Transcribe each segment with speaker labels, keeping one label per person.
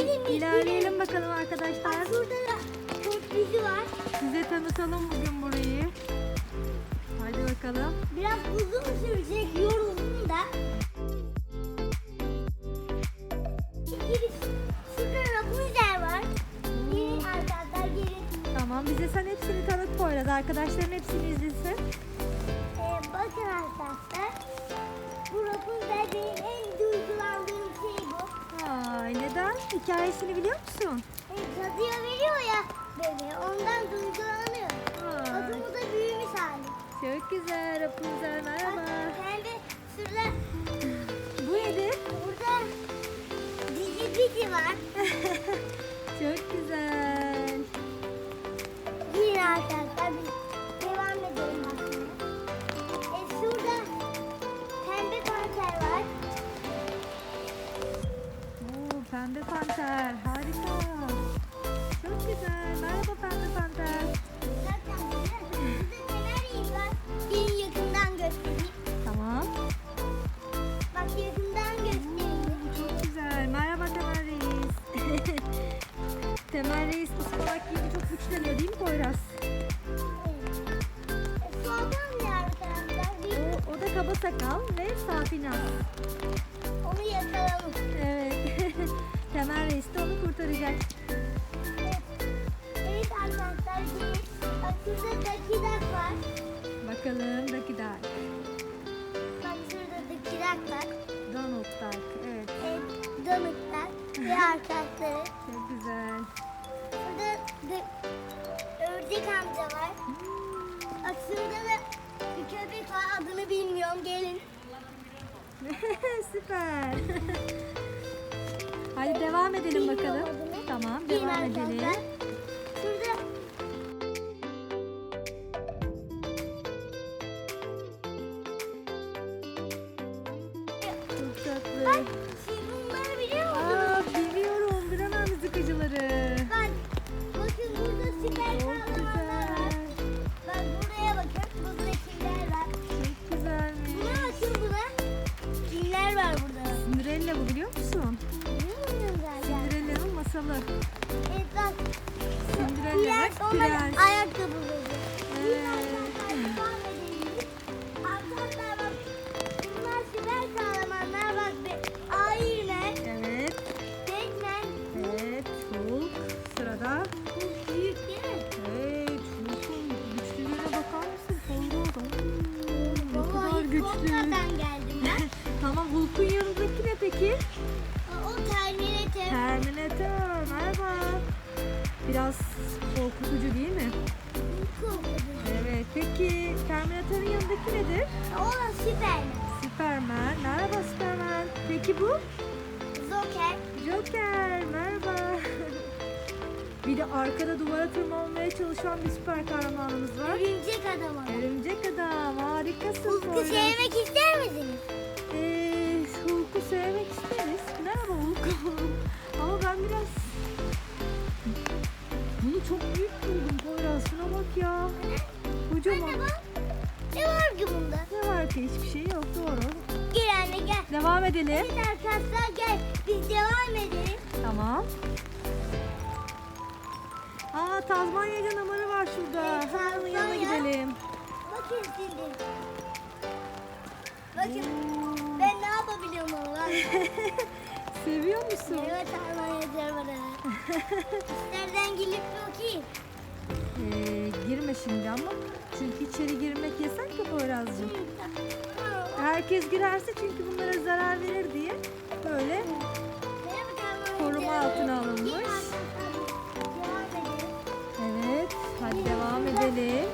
Speaker 1: Gelin biz
Speaker 2: İlerleyelim bakalım
Speaker 1: Bak
Speaker 2: arkadaşlar.
Speaker 1: şurada da kurt dizi var.
Speaker 2: Size tanıtalım bugün burayı. Hadi bakalım.
Speaker 1: Biraz uzun sürecek yoruldum da. Giriş. Şurada Rapunzel var. Gelin arkadaşlar gelin.
Speaker 2: Tamam bize sen hepsini tanıt Poyraz. Arkadaşların hepsini izlesin.
Speaker 1: Ee, bakın arkadaşlar. Bu Rapunzel benim en bu.
Speaker 2: Ay neden? Hikayesini biliyor musun?
Speaker 1: E, cadıya veriyor ya beni. Ondan duygulanıyor. Adımı da büyümüş hali.
Speaker 2: çok güzel Rapunzel
Speaker 1: Bak
Speaker 2: merhaba.
Speaker 1: pembe şurada
Speaker 2: safinaz.
Speaker 1: Onu yakalım.
Speaker 2: Evet. Temel Reis de onu kurtaracak.
Speaker 1: Evet arkadaşlar gelin. Bak şurada dakidak var.
Speaker 2: Bakalım Duck.
Speaker 1: Bak şurada dakidak var.
Speaker 2: Donald Duck. Evet.
Speaker 1: Evet, donuklar ve arkadaşları.
Speaker 2: Çok güzel.
Speaker 1: Burada da ördek amca var. Bak şurada da bir köpek var adını bilmiyorum gelin.
Speaker 2: Süper. Hadi devam edelim bakalım. Tamam devam edelim. Çok tatlı. Mısın? Poyraz. Oo, Ne
Speaker 1: Baba,
Speaker 2: kadar güçlü.
Speaker 1: helikopterden geldim ben.
Speaker 2: Tamam Hulk'un yanındaki ne peki? Biraz korkutucu değil mi?
Speaker 1: Korkutucu.
Speaker 2: Evet. Peki Terminator'ın yanındaki nedir?
Speaker 1: O da Superman.
Speaker 2: Superman. Merhaba Superman. Peki bu?
Speaker 1: Joker.
Speaker 2: Joker. Merhaba. Bir de arkada duvara tırmanmaya çalışan bir süper kahramanımız var.
Speaker 1: Örümcek adam.
Speaker 2: Örümcek adam. Harikasın. Poyraz.
Speaker 1: sevmek ister misiniz?
Speaker 2: Devam edelim.
Speaker 1: Evet arkadaşlar gel. Biz devam edelim.
Speaker 2: Tamam. Aa Tazmanya canavarı var şurada.
Speaker 1: Evet,
Speaker 2: Hemen onun yanına
Speaker 1: Tazmanya.
Speaker 2: gidelim.
Speaker 1: Bakın şimdi. Bakın ben ne yapabiliyorum Allah.
Speaker 2: Seviyor musun?
Speaker 1: Evet Almanya var. İsterden gelip bakayım.
Speaker 2: Ee, girme şimdi ama. Çünkü içeri girmek yasak ya Poyraz'cığım. Herkes girerse çünkü bunlara zarar verir diye böyle koruma altına alınmış. Evet, hadi devam edelim.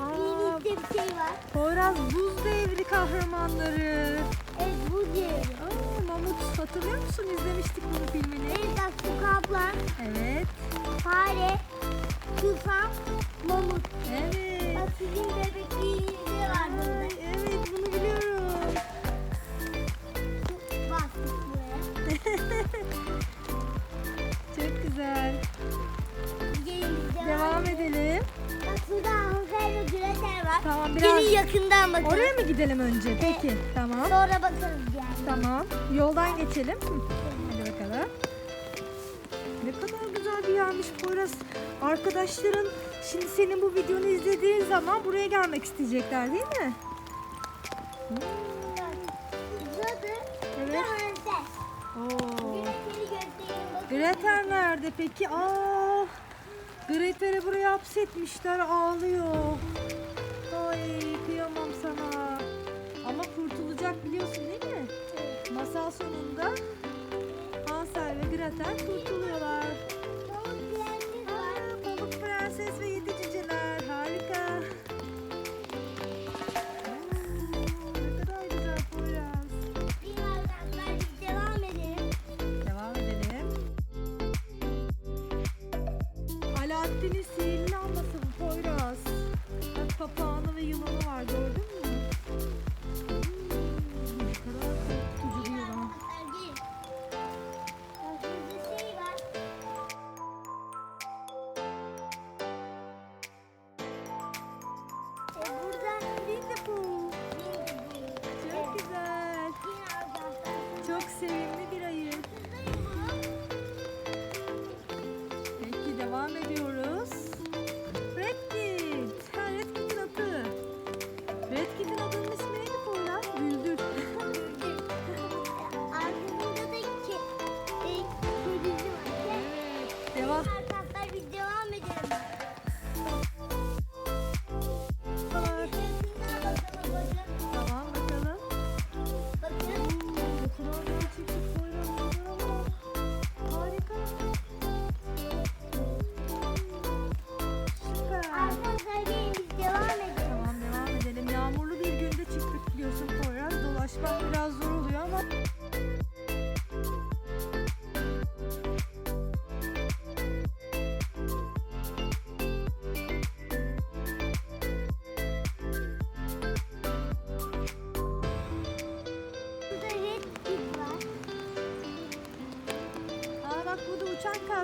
Speaker 2: Aa. Poyraz buz devri kahramanları.
Speaker 1: Evet bu diyor.
Speaker 2: Aa, Mamut hatırlıyor musun? İzlemiştik bunu filmini.
Speaker 1: Evet bak su kaplan,
Speaker 2: Evet,
Speaker 1: fare, tufan, mamut.
Speaker 2: evet.
Speaker 1: Bak sizin bebekliğinizde var burada.
Speaker 2: Evet bunu biliyorum.
Speaker 1: Bastık.
Speaker 2: Çok güzel.
Speaker 1: Gelin biz devam,
Speaker 2: Devam edelim.
Speaker 1: Bak şurada Hansel ve Gretel var.
Speaker 2: Tamam biraz
Speaker 1: Gelin yakından bakın.
Speaker 2: oraya mı gidelim önce? Peki tamam.
Speaker 1: Sonra bakarız yani.
Speaker 2: Tamam. Yoldan geçelim. Hı, güzelmiş Poyraz. Arkadaşların şimdi senin bu videonu izlediğin zaman buraya gelmek isteyecekler değil mi? Hmm. Evet. Oo. Gretel nerede peki? Aa, Gretel'i buraya hapsetmişler ağlıyor. Ay kıyamam sana. Ama kurtulacak biliyorsun değil mi? Masal sonunda Hansel ve Gretel kurtuluyorlar.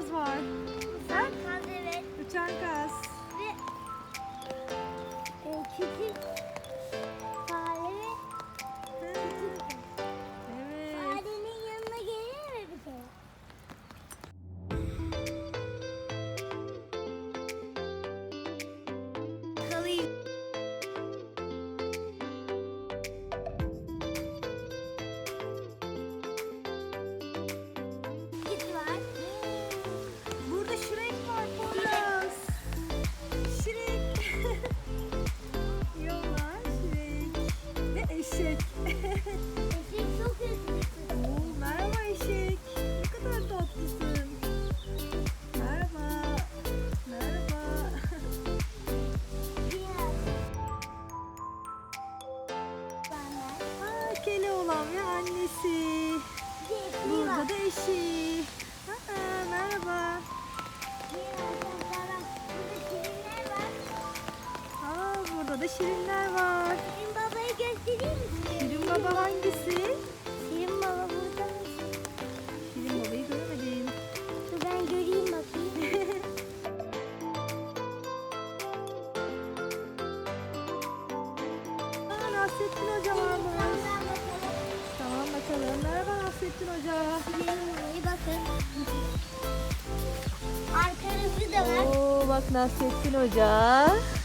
Speaker 2: Poyraz var. Nasrettin Hoca.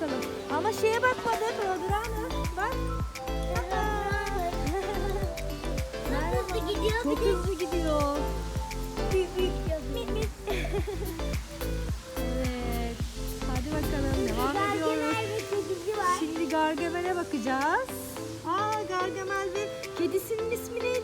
Speaker 1: bakalım.
Speaker 2: Ama şeye bakmadık Rodrana. Bak.
Speaker 1: Çok hızlı gidiyor.
Speaker 2: Çok hızlı gidiyor.
Speaker 1: Büyük büyük yazıyor.
Speaker 2: evet. Hadi bakalım devam ediyoruz. Şimdi Gargamel'e bakacağız. Aa Gargamel ve kedisinin ismi
Speaker 1: ne?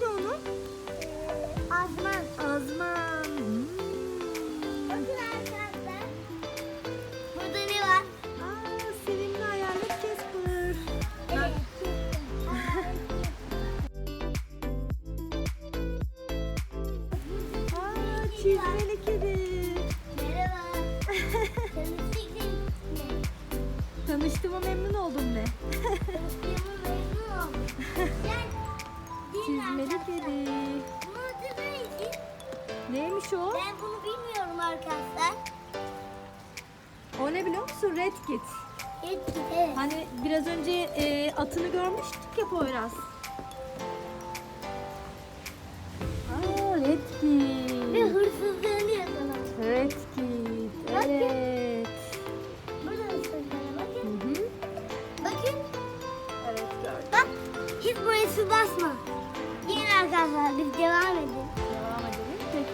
Speaker 1: Arkadaşlar?
Speaker 2: kedi.
Speaker 1: Bunun adı neydi?
Speaker 2: Neymiş o?
Speaker 1: Ben bunu bilmiyorum arkadaşlar.
Speaker 2: O ne biliyor musun? Red Kit.
Speaker 1: Evet. evet.
Speaker 2: Hani biraz önce e, atını görmüştük ya Poyraz. Aa, Red
Speaker 1: Ve
Speaker 2: Kit.
Speaker 1: hırsızlığını yakaladı.
Speaker 2: Red Kit. Evet.
Speaker 1: Burada hırsızlığına
Speaker 2: Hı
Speaker 1: bakın.
Speaker 2: hı.
Speaker 1: Bakın.
Speaker 2: Evet gördüm.
Speaker 1: Bak. Hiç buraya su basma. Arkadaşlar biz devam edin.
Speaker 2: Devam edelim.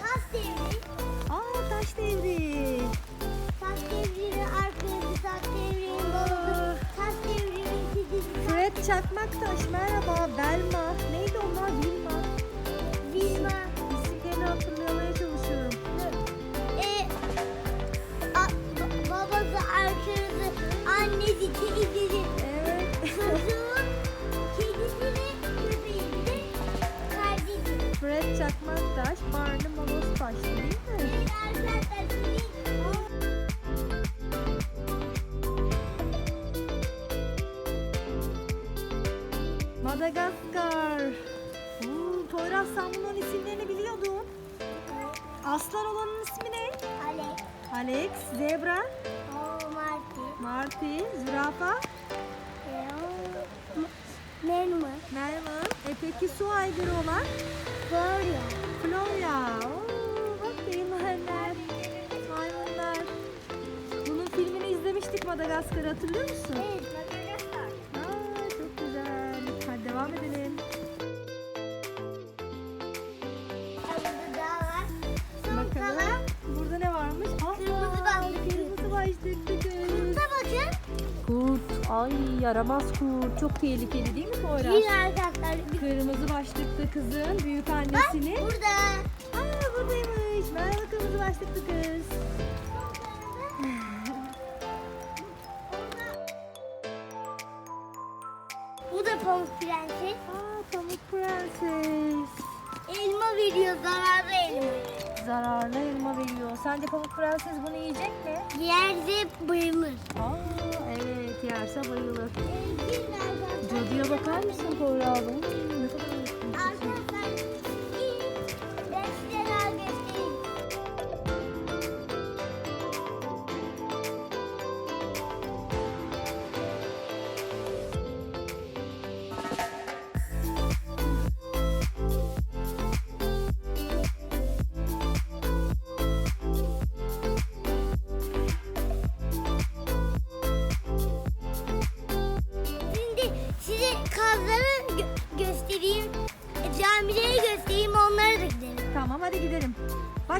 Speaker 1: Tas devri.
Speaker 2: Aa taş devri.
Speaker 1: Tas devrinin arkası, tas devrinin babası, tas devrinin kedisi,
Speaker 2: Fred Çakmaktaş merhaba. Belma. Fred Çakmaktaş, Barney Monostaş değil mi? Madagaskar. Oo, Poyraz sen bunların isimlerini biliyordun. Aslan olanın ismi ne?
Speaker 1: Alex,
Speaker 2: Alex, Zebra,
Speaker 1: o Marty,
Speaker 2: Marty, Zürafa,
Speaker 1: e, o Menma,
Speaker 2: Mervan. E peki su aygırı olan?
Speaker 1: Florya.
Speaker 2: Florya. Oo, bak maymunlar. Maymunlar. Bunun filmini izlemiştik Madagaskar'ı hatırlıyor musun?
Speaker 1: Evet,
Speaker 2: Ay yaramaz kurt. Çok tehlikeli değil mi Poyraz?
Speaker 1: Bir arkadaşlar.
Speaker 2: Kırmızı başlıklı kızın büyük
Speaker 1: bak
Speaker 2: annesini.
Speaker 1: burada.
Speaker 2: Aa buradaymış. Merhaba kırmızı başlıklı kız.
Speaker 1: Bu da Pamuk Prenses.
Speaker 2: Aa pamuk prenses.
Speaker 1: Elma veriyor, zararlı elma.
Speaker 2: Zararlı elma veriyor. Sence pamuk prenses bunu yiyecek mi?
Speaker 1: Yerse bayılır.
Speaker 2: Aa evet yerse bayılır. Cadıya bakar mısın Poyraz'ın? Ne kadar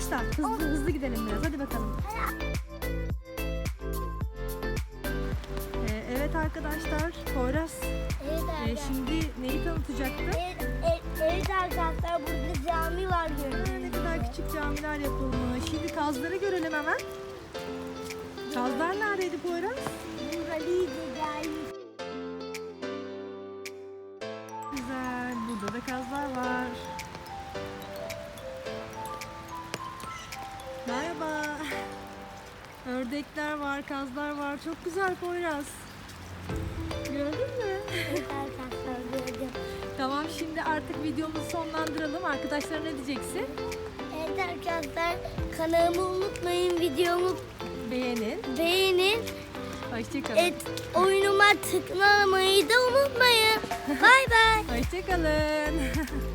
Speaker 2: Başla. Hızlı hızlı gidelim biraz. Hadi bakalım. Ee, evet arkadaşlar. Poyraz.
Speaker 1: Evet
Speaker 2: e,
Speaker 1: arkadaşlar.
Speaker 2: şimdi neyi tanıtacaktı?
Speaker 1: Evet, evet, evet arkadaşlar burada cami var
Speaker 2: Aa, ne kadar küçük camiler yapılmış. Şimdi kazları görelim hemen. Kazlar neredeydi Poyraz?
Speaker 1: Buralıydı cami.
Speaker 2: Güzel. Burada da kazlar var. Ördekler var, kazlar var. Çok güzel Poyraz. Gördün mü?
Speaker 1: Evet.
Speaker 2: Tamam şimdi artık videomuzu sonlandıralım. Arkadaşlar ne diyeceksin?
Speaker 1: Evet arkadaşlar kanalımı unutmayın videomu
Speaker 2: Beğenin.
Speaker 1: beğenin.
Speaker 2: Hoşçakalın.
Speaker 1: Et, oyunuma tıklamayı da unutmayın. Bay bay.
Speaker 2: Hoşçakalın.